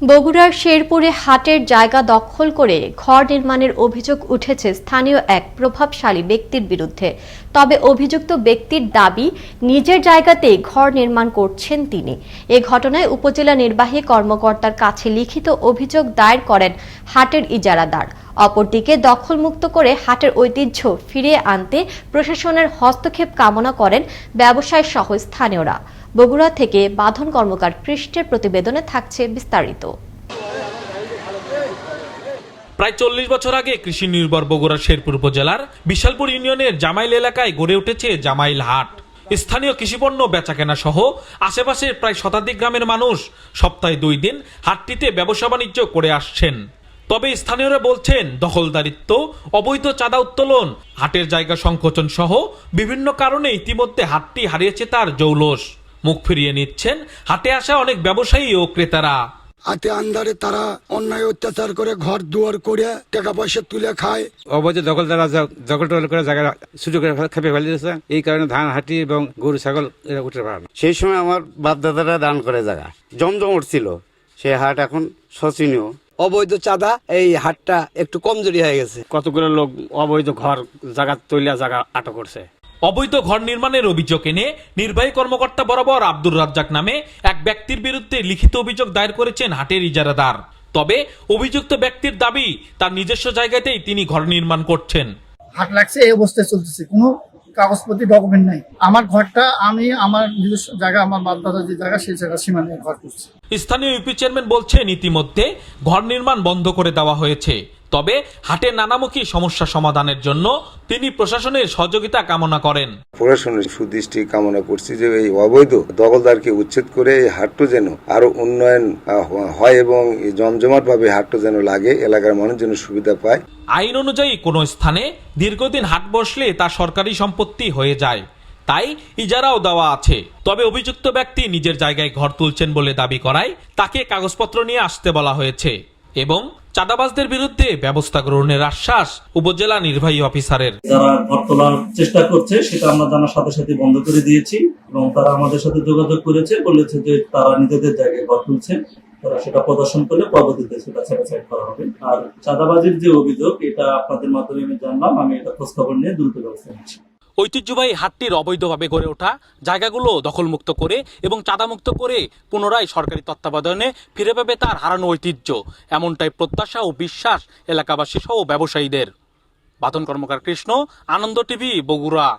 বগুড়ার শেরপুরে হাটের জায়গা দখল করে ঘর নির্মাণের অভিযোগ উঠেছে স্থানীয় এক প্রভাবশালী ব্যক্তির বিরুদ্ধে। তবে অভিযুক্ত ব্যক্তির দাবি, নিজের জায়গাতেই ঘর নির্মাণ করছেন তিনি। এ ঘটনায় উপজেলা নির্বাহী কর্মকর্তার কাছে লিখিত অভিযোগ দায়ের করেন হাটের ইজারাদার। অপরদিকে দখলমুক্ত করে হাটের ঐতিহ্য ফিরিয়ে আনতে প্রশাসনের হস্তক্ষেপ কামনা করেন ব্যবসায় সহ স্থানীয়রা। বগুড়া থেকে বাঁধন কর্মকার পৃষ্ঠের প্রতিবেদনে থাকছে বিস্তারিত। প্রায় চল্লিশ বছর আগে কৃষি নির্ভর বগুড়া শেরপুর উপজেলার বিশালপুর ইউনিয়নের জামাইল এলাকায় গড়ে উঠেছে জামাইল হাট। স্থানীয় কৃষিপণ্য বেচাকেনা সহ আশেপাশের প্রায় শতাধিক গ্রামের মানুষ সপ্তাহে দুই দিন হাটটিতে ব্যবসা বাণিজ্য করে আসছেন। তবে স্থানীয়রা বলছেন, দখলদারিত্ব, অবৈধ চাঁদা উত্তোলন, হাটের জায়গা সংকোচন সহ বিভিন্ন কারণে ইতিমধ্যে হাটটি হারিয়েছে তার জৌলস। মুখ ফিরিয়ে নিচ্ছেন। হাটে আসা অনেক ব্যবসায়ী ও ক্রেতারা। হাতে আন্দারে তারা অন্যায় অত্যাচার করে ঘর দুয়ার করে টাকা পয়সা তুলে খায়। অবৈধ দখলদারা দখল টখল করে জায়গা সুযোগ খেপে ফেলে দিয়েছে। এই কারণে ধান হাঁটি এবং গরু ছাগল এরা উঠতে পারে সেই সময় আমার বাপদাদারা দান করে জায়গা। জমজম উঠছিল। সে হাট এখন শোচনীয়। অবৈধ চাঁদা এই হাটটা একটু কমজোরি হয়ে গেছে। কতগুলো লোক অবৈধ ঘর জায়গা তৈলিয়া জায়গা আটক করছে। অবৈধ ঘর নির্মাণের অভিযোগ এনে নির্বাহী কর্মকর্তা বরাবর আব্দুর রাজ্জাক নামে এক ব্যক্তির বিরুদ্ধে লিখিত অভিযোগ দায়ের করেছেন হাটের ইজারাদার। তবে অভিযুক্ত ব্যক্তির দাবি তার নিজস্ব জায়গাতেই তিনি ঘর নির্মাণ করছেন। হাট লাগছে এই অবস্থায় চলতেছে। কোনো কাগজপত্র ডকুমেন্ট নাই। আমার ঘরটা আমি আমার নিজস্ব জায়গা আমার বাপ দাদা যে জায়গা সেই জায়গা সীমানে ঘর করছি। স্থানীয় ইউপি চেয়ারম্যান বলছেন ইতিমধ্যে ঘর নির্মাণ বন্ধ করে দেওয়া হয়েছে। তবে হাটের নানামুখী সমস্যা সমাধানের জন্য তিনি প্রশাসনের সহযোগিতা কামনা করেন। প্রশাসনের সুদৃষ্টি কামনা করছি যে এই অবৈধ দখলদারকে উচ্ছেদ করে এই হাটটো যেন আরও উন্নয়ন হয় এবং জমজমাট ভাবে হাটটো যেন লাগে এলাকার মানুষ যেন সুবিধা পায়। আইন অনুযায়ী কোনো স্থানে দীর্ঘদিন হাট বসলে তা সরকারি সম্পত্তি হয়ে যায়। তাই ইজারাও দেওয়া আছে। তবে অভিযুক্ত ব্যক্তি নিজের জায়গায় ঘর তুলছেন বলে দাবি করায় তাকে কাগজপত্র নিয়ে আসতে বলা হয়েছে এবং চাঁদাবাজদের বিরুদ্ধে ব্যবস্থা গ্রহণের আশ্বাস উপজেলা নির্বাহী অফিসারের। যারা ঘর তোলার চেষ্টা করছে, সেটা আমরা জানার সাথে সাথে বন্ধ করে দিয়েছি এবং তারা আমাদের সাথে যোগাযোগ করেছে, বলেছে যে তারা নিজেদের জায়গায় ঘর তুলছে তারা সেটা প্রদর্শন করলে পরবর্তীতে সেটা স্যাটিসফাইড করা হবে। আর চাঁদাবাজির যে অভিযোগ, এটা আপনাদের মাধ্যমে আমি জানলাম, আমি এটা খোঁজখবর নিয়ে দ্রুত ব্যবস্থা নিচ্ছি। ঐতিহ্যবাহী হাটটির অবৈধভাবে গড়ে ওঠা জায়গাগুলো দখলমুক্ত করে এবং চাঁদামুক্ত করে পুনরায় সরকারি তত্ত্বাবধানে ফিরে পাবে তার হারানো ঐতিহ্য। এমনটাই প্রত্যাশা ও বিশ্বাস এলাকাবাসী সহ ব্যবসায়ীদের। বাতন কর্মকার কৃষ্ণ, আনন্দ টিভি, বগুড়া।